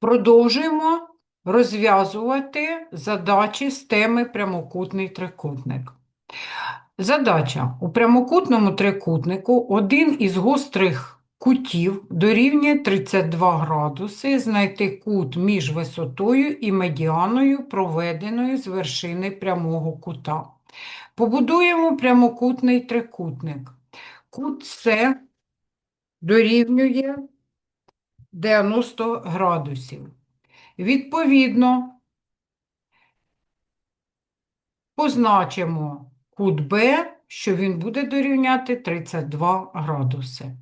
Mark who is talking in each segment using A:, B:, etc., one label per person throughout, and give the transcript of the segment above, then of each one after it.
A: Продовжуємо розв'язувати задачі з теми прямокутний трикутник. Задача. У прямокутному трикутнику один із гострих кутів дорівнює 32 градуси, знайти кут між висотою і медіаною, проведеною з вершини прямого кута. Побудуємо прямокутний трикутник. Кут С дорівнює 90 градусів. Відповідно, позначимо кут Б, що він буде дорівняти 32 градуси.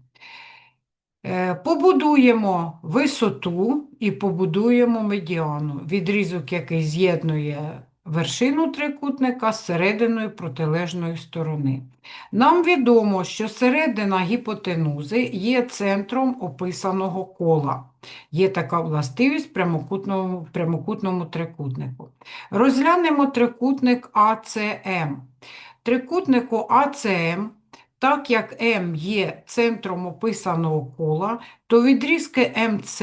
A: Е, Побудуємо висоту і побудуємо медіану, відрізок, який з'єднує вершину трикутника з серединою протилежної сторони. Нам відомо, що середина гіпотенузи є центром описаного кола. Є така властивість в прямокутному, прямокутному трикутнику. Розглянемо трикутник АЦМ. Трикутнику АЦМ, так як М є центром описаного кола, то відрізки МЦ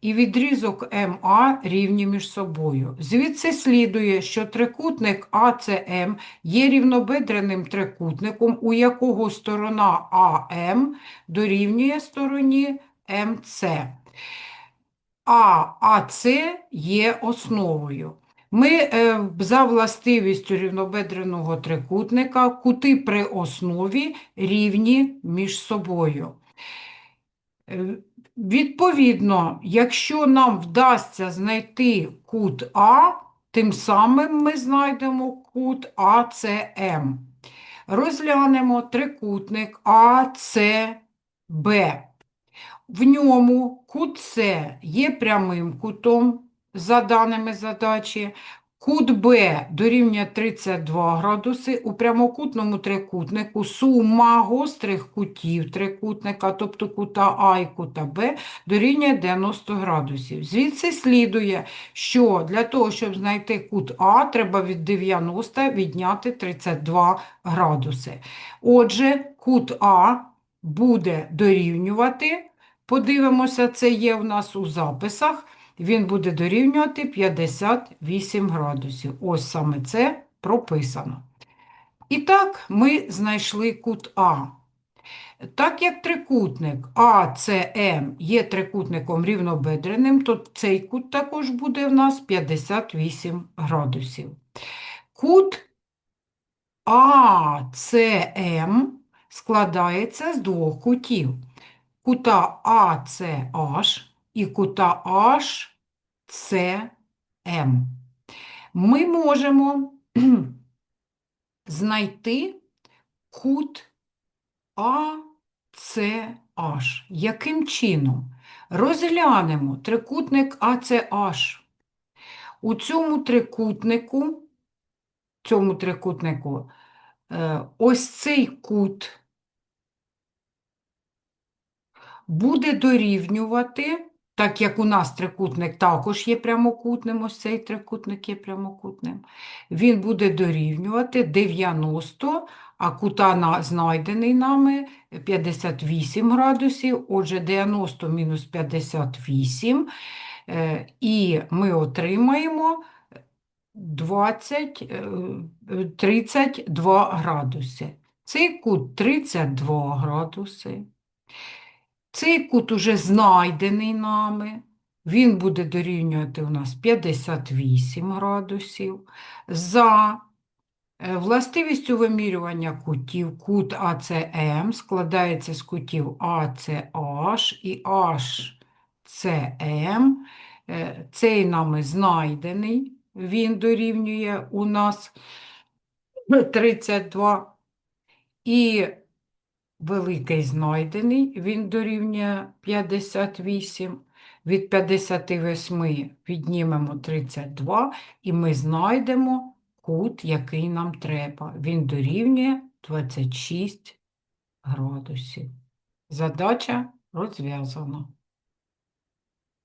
A: і відрізок МА рівні між собою. Звідси слідує, що трикутник АЦМ є рівнобедреним трикутником, у якого сторона АМ дорівнює стороні МЦ а АЦ є основою. Ми е, за властивістю рівнобедреного трикутника кути при основі рівні між собою. Е, Відповідно, якщо нам вдасться знайти кут А, тим самим ми знайдемо кут АЦМ. Розглянемо трикутник АЦБ. В ньому кут С є прямим кутом за даними задачі. Кут Б дорівнює 32 градуси. У прямокутному трикутнику сума гострих кутів трикутника, тобто кута А і кута Б, дорівнює 90 градусів. Звідси слідує, що для того, щоб знайти кут А, треба від 90 відняти 32 градуси. Отже, кут А буде дорівнювати Подивимося, це є в нас у записах. Він буде дорівнювати 58 градусів. Ось саме це прописано. І так, ми знайшли кут А. Так як трикутник АЦМ є трикутником рівнобедреним, то цей кут також буде в нас 58 градусів. Кут АЦМ складається з двох кутів кута ACH і кута HCM. Ми можемо знайти кут ACH. Яким чином? Розглянемо трикутник ACH. У цьому трикутнику, цьому трикутнику е, ось цей кут буде дорівнювати, так як у нас трикутник також є прямокутним, ось цей трикутник є прямокутним, він буде дорівнювати 90, а кута знайдений нами 58 градусів, отже 90 мінус 58, е, і ми отримаємо 20, е, 32 градуси. Цей кут 32 градуси. Цей кут уже знайдений нами. Він буде дорівнювати у нас 58 градусів. За е, властивістю вимірювання кутів, кут АЦМ складається з кутів ACH і HCM. Е, Цей нами знайдений, він дорівнює у нас 32. І Великий знайдений, він дорівнює 58. Від 58 віднімемо 32, і ми знайдемо кут, який нам треба. Він дорівнює 26 градусів. Задача розв'язана.